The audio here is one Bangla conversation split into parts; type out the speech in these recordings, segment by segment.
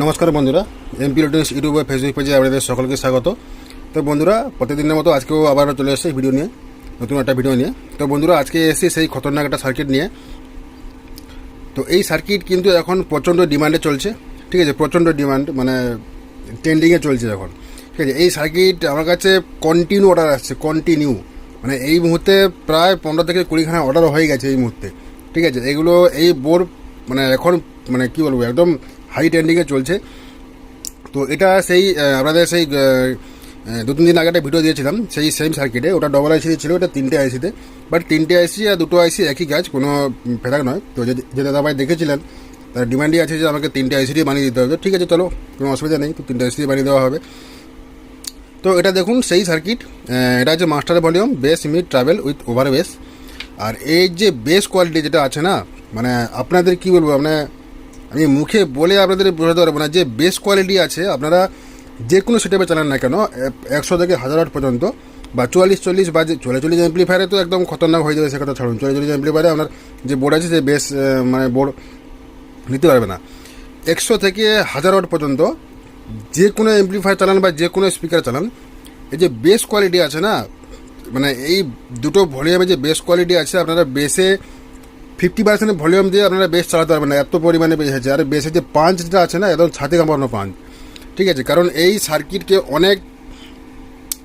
নমস্কার বন্ধুরা এমপি লোটেন্স ইউটিউব ও ফেসবুক পেজে আপনাদের সকলকে স্বাগত। তো বন্ধুরা, প্রতিদিনের মতো আজকেও আবার চলে এসেছে ভিডিও নিয়ে, নতুন একটা ভিডিও নিয়ে। তো বন্ধুরা, আজকে এসেছি সেই খতরনাক একটা সার্কিট নিয়ে। তো এই সার্কিট কিন্তু এখন প্রচণ্ড ডিমান্ডে চলছে, ঠিক আছে? প্রচণ্ড ডিমান্ড মানে ট্রেন্ডিংয়ে চলছে এখন, ঠিক আছে? এই সার্কিট আমার কাছে কন্টিনিউ অর্ডার আসছে কন্টিনিউ মানে এই মুহূর্তে প্রায় পনেরো থেকে কুড়িখানা অর্ডার হয়ে গেছে এই মুহূর্তে, ঠিক আছে? এগুলো এই বোর্ড মানে এখন মানে কি বলব, একদম হাই ট্রেন্ডিংয়ে চলছে। তো এটা সেই আপনাদের সেই দু তিন দিন আগে একটা ভিডিও দিয়েছিলাম, সেই সেম সার্কিটে ওটা ডবল আইসি ছিল, ওটা তিনটে আইসিতে বাট তিনটে আইসি আর দুটো আইসি একই কাজ, কোনো ফেরাক নয়। তো যে দাদাভাই দেখেছিলেন, তার ডিমান্ডই আছে যে আমাকে তিনটে আইসিটি বানিয়ে দিতে হবে। ঠিক আছে, চলো, কোনো অসুবিধা নেই, তো তিনটে আইসিটি বানিয়ে দেওয়া হবে। তো এটা দেখুন, সেই সার্কিট এটা হচ্ছে master volume bass mid treble with over bass আর এই যে বেস কোয়ালিটি যেটা আছে না মানে আপনাদের কি বলব মানে আমি মুখে বলে আপনাদের বোঝাতে পারব না যে বেস কোয়ালিটি আছে। আপনারা যে কোনো সেটাপে চালান না কেন, একশো থেকে হাজার আট পর্যন্ত বা চুয়াল্লিশ, চল্লিশ বা যে চল্লিশ চল্লিশ এমপ্লিফায়ারে তো একদম খতরনাক হয়ে যাবে সে কথা ছাড়ুন। চল্লিশ চল্লিশ এমপ্লিফায়ারে আপনার যে বোর্ড আছে সে বেস মানে বোর্ড নিতে পারবে না। একশো থেকে হাজার ওয়াট পর্যন্ত যে কোনো এমপ্লিফায়ার চালান বা যে কোনো স্পিকার চালান, এই যে বেস কোয়ালিটি আছে না মানে এই দুটো ভলিউমে যে বেস কোয়ালিটি আছে, আপনারা বেসে ফিফটি পার্সেন্ট ভলিউম দিয়ে আপনারা বেশ চালাতে পারবেন না। এত পরিমাণে বেস আছে আর বেসে যে পাঞ্চ যেটা আছে না একদম ছাতে কামানো পাঞ্চ। ঠিক আছে? কারণ এই সার্কিটকে অনেক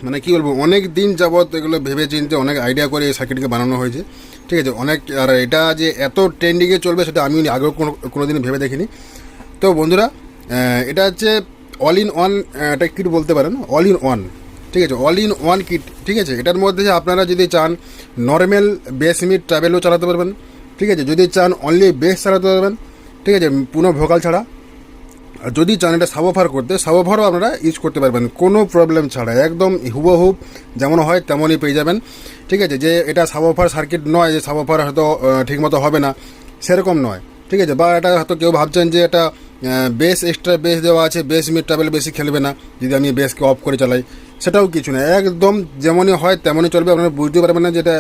মানে কি বলব, অনেক দিন যাবৎ এগুলো ভেবে চিনতে অনেক আইডিয়া করে এই সার্কিটকে বানানো হয়েছে। ঠিক আছে? অনেক, আর এটা যে এত ট্রেন্ডিংয়ে চলবে সেটা আমি আগেও কোনো কোনো দিন ভেবে দেখিনি। তো বন্ধুরা এটা হচ্ছে অল ইন ওয়ান একটা কিট বলতে পারেন। অল ইন ওয়ান ঠিক আছে? অল ইন ওয়ান কিট ঠিক আছে? এটার মধ্যে যে আপনারা যদি চান নর্মাল বেস মিট ট্রাভেলও চালাতে পারবেন। ঠিক আছে, যদি চান অনলি বেস চালাতে পারবেন ঠিক আছে, পুনঃ ভোকাল ছাড়া। আর যদি চান এটা সাবোফার করতে সাবোফারও আপনারা ইউজ করতে পারবেন, কোনো প্রবলেম ছাড়া, একদম হুবহুব যেমন হয় তেমনই পেয়ে যাবেন। ঠিক আছে, যে এটা সাবোফার সার্কিট নয়, যে সাবোফার হয়তো ঠিকমতো হবে না, সেরকম নয়। ঠিক আছে, বা এটা হয়তো কেউ ভাবছেন যে এটা বেস এক্সট্রা বেস দেওয়া আছে বেস মিড ট্রাভেল বেশি খেলবে না, যদি আমি বেসকে অফ করে চালাই। সেটাও কিছু না। একদম যেমনই হয়, তেমনই চলবে। আপনারা বুঝতে পারবেন না যেটা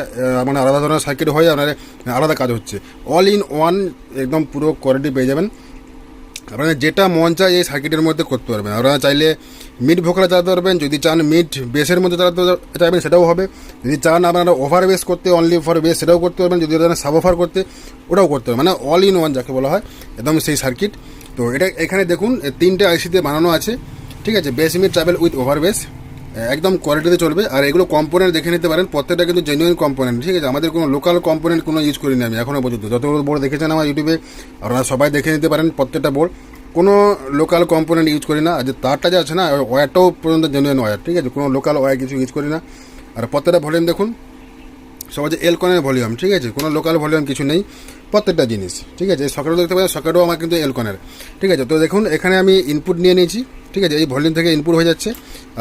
মানে আলাদা ধরনের সার্কিট হয় আপনার আলাদা কাজ হচ্ছে। অল ইন ওয়ান একদম পুরো কোয়ালিটি পেয়ে যাবেন। আপনারা যেটা মন চায় এই সার্কিটের মধ্যে করতে পারবেন। আপনারা চাইলে মিট ভোকরা চালাতে পারবেন, যদি চান মিট বেসের মধ্যে চালাতে চাইবেন, সেটাও হবে। যদি চান আপনারা ওভার বেস করতে অনলি ফর বেস সেটাও করতে পারবেন। যদি চান সাব ওভার করতে, ওটাও করতে পারবেন। মানে অল ইন ওয়ান যাকে বলা হয়, একদম সেই সার্কিট তো এটা, এখানে দেখুন তিনটে আইসিতে বানানো আছে। ঠিক আছে bass mid treble with over bass একদম কোয়ালিটিতে চলবে। আর এগুলো কম্পোনেন্ট দেখে নিতে পারেন, প্রত্যেকটা কিন্তু জেনুইন কম্পোনেন্ট ঠিক আছে? আমাদের কোনো লোকাল কম্পোনেন্ট কোনো ইউজ করিনি আমি এখনও পর্যন্ত। যতগুলো বোর্ড দেখেছেন আমার ইউটিউবে আপনারা সবাই দেখে নিতে পারেন প্রত্যেকটা বোর্ড কোনো লোকাল কম্পোনেন্ট ইউজ করি না, আর যে তারটা যে আছে না ওয়্যারটাও পর্যন্ত জেনুইন ওয়্যার ঠিক আছে? কোনো লোকাল ওয়্যার কিছু ইউজ করি না। আর প্রত্যেকটা ভলিউম দেখুন সব হচ্ছে এলকনের ভলিউম, ঠিক আছে? কোনো লোকাল ভলিউম কিছু নেই, প্রত্যেকটা জিনিস, ঠিক আছে? এই সকেটও দেখতে পাচ্ছেন সকেটও আমার কিন্তু এলকনের ঠিক আছে? তো দেখুন, এখানে আমি ইনপুট নিয়ে নিয়েছি, ঠিক আছে? এই ভলিউম থেকে ইনপুট হয়ে যাচ্ছে,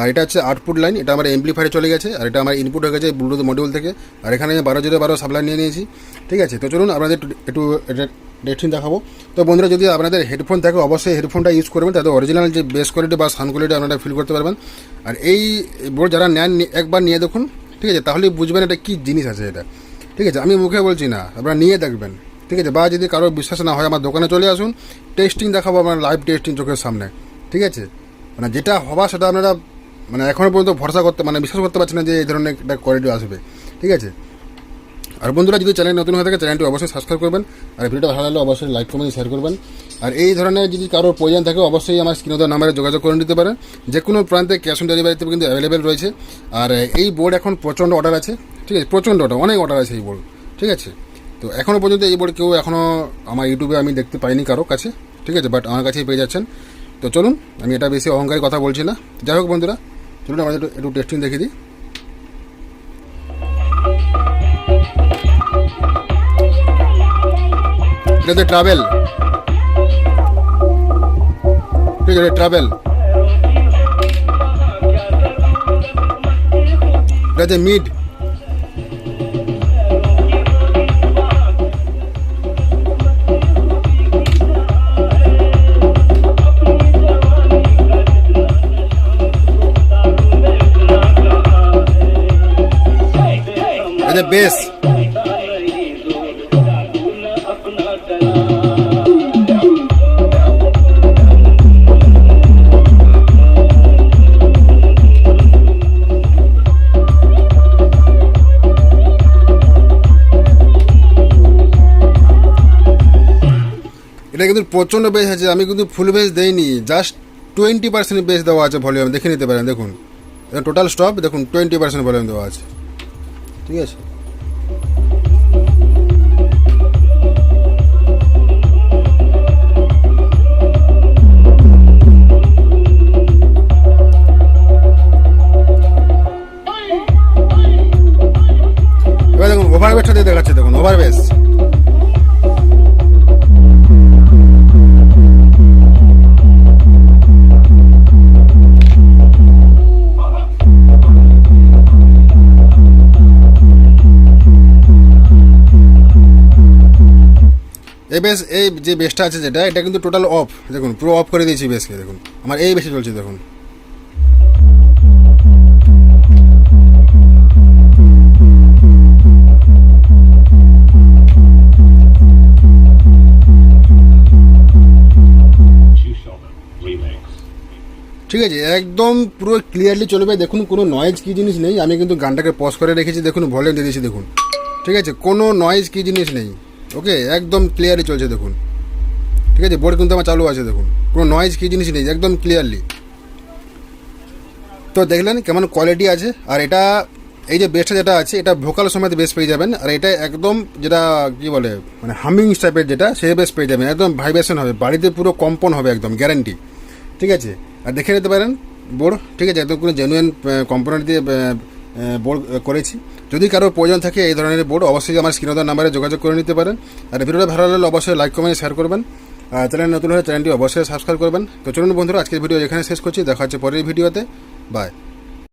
আর এটা হচ্ছে আউটপুট লাইন এটা আমার এমপ্লিফায়ারে চলে গেছে, আর এটা আমার ইনপুট হয়ে গেছে ব্লুটুথ মডিউল থেকে, আর এখানে আমি বারো জিরো বারো সাপ্লাই নিয়ে নিয়েছি, ঠিক আছে? তো চলুন, আপনাদের একটু ডেটফিন দেখাবো। তো বন্ধুরা, যদি আপনাদের হেডফোন থাকে, অবশ্যই হেডফোনটা ইউজ করবেন তাদের অরিজিনাল যে বেস কোয়ালিটি বা সাউন্ড কোয়ালিটি আপনারা ফিল করতে পারবেন। আর এই বোর্ড যারা নেন, একবার নিয়ে দেখুন ঠিক আছে? তাহলে বুঝবেন এটা কী জিনিস আছে এটা। ঠিক আছে? আমি মুখে বলছি না, আপনারা নিয়ে দেখবেন। ঠিক আছে? বা যদি কারোর বিশ্বাস না হয়, আমার দোকানে চলে আসুন টেস্টিং দেখাবো আমার লাইভ টেস্টিং চোখের সামনে। ঠিক আছে? মানে যেটা হবা সেটা আপনারা মানে এখনও পর্যন্ত ভরসা করতে মানে বিশ্বাস করতে পারছি না যে এই ধরনের একটা কোয়ালিটি আসবে। ঠিক আছে? আর বন্ধুরা, যদি চ্যানেল নতুন হয়ে থাকে চ্যানেলটি অবশ্যই সাবস্ক্রাইব করবেন। আর ভিডিওটা ভালো লাগলে অবশ্যই লাইক কমেন্ট শেয়ার করবেন। আর এই ধরনের যদি কারোর প্রয়োজন থাকে, অবশ্যই আমার স্ক্রিনে দেওয়া নাম্বারে যোগাযোগ করে নিতে পারেন। যে কোনো প্রান্তে ক্যাশ অন ডেলিভারিতে কিন্তু অ্যাভেলেবেল রয়েছে। আর এই বোর্ড এখন প্রচণ্ড অর্ডার আছে, ঠিক আছে? প্রচণ্ড অর্ডার অনেক অর্ডার আছে এই বোর্ড ঠিক আছে? তো এখনও পর্যন্ত এই বোর্ড কেউ এখনও আমার ইউটিউবে আমি দেখতে পাইনি কারও কাছে, ঠিক আছে? বাট আমার কাছেই পেয়ে যাচ্ছেন। তো চলুন, আমি এটা বেশি অহংকারী কথা বলছি না। যাই হোক বন্ধুরা, চলুন আমাদের একটু- একটু টেস্টিং দেখিয়ে দিই। এটা হচ্ছে ট্রাভেল ঠিক আছে ট্রাভেল এটা হচ্ছে মিড এটা কিন্তু প্রচণ্ড বেস আছে। আমি কিন্তু ফুল বেস দেইনি। জাস্ট টোয়েন্টি পার্সেন্ট বেস দেওয়া আছে ভলিউম দেখে নিতে পারেন, দেখুন। টোটাল স্টপ দেখুন টোয়েন্টি পার্সেন্ট ভলিউম দেওয়া আছে। ঠিক আছে? এবার দেখুন ওভার বেসটা দিয়ে দেখাচ্ছে, দেখুন ওভার এই বেস এই যে বেসটা আছে যেটা, এটা কিন্তু টোটাল অফ দেখুন, পুরো অফ করে দিয়েছি বেসকে দেখুন। আমার এই বেসে চলছে, দেখুন. ঠিক আছে, একদম পুরো ক্লিয়ারলি চলবে। দেখুন, কোনো নয়েজ কী জিনিস নেই। আমি কিন্তু গানটাকে পজ করে রেখেছি, দেখুন ভলিউম দিয়ে দিয়েছি, দেখুন। ঠিক আছে, কোনো নয়েজ কী জিনিস নেই। ওকে, একদম ক্লিয়ারলি চলছে, দেখুন। ঠিক আছে? বোর্ড কিন্তু আমার চালু আছে, দেখুন। কোনো নয়েজ কী জিনিস নেই, একদম ক্লিয়ারলি তো দেখলেন কেমন কোয়ালিটি আছে, আর এটা এই যে বেসটা যেটা আছে, এটা ভোকাল সময় বেস পেয়ে যাবেন, আর এটা একদম যেটা কি বলে মানে হামিং টাইপের যেটা, সে বেস পেয়ে যাবেন, একদম ভাইব্রেশন হবে, বাড়িতে পুরো কম্পন হবে একদম গ্যারান্টি ঠিক আছে? আর দেখে নিতে পারেন বোর্ড ঠিক আছে? একদম কোনো জেনুইন কম্পোনেন্ট দিয়ে বোর্ড করেছি। যদি কারোর প্রয়োজন থাকে এই ধরনের বোর্ড, অবশ্যই আমার স্ক্রিনদার নাম্বারে যোগাযোগ করে নিতে পারেন। আর ভিডিওটা ভালো লাগলে অবশ্যই লাইক কমেন্ট শেয়ার করবেন। আর চ্যানেল নতুন হলে চ্যানেলটি অবশ্যই সাবস্ক্রাইব করবেন। তো চলুন বন্ধুরা, আজকের ভিডিও এখানে শেষ করছি। দেখা হচ্ছে পরের ভিডিওতে। বাই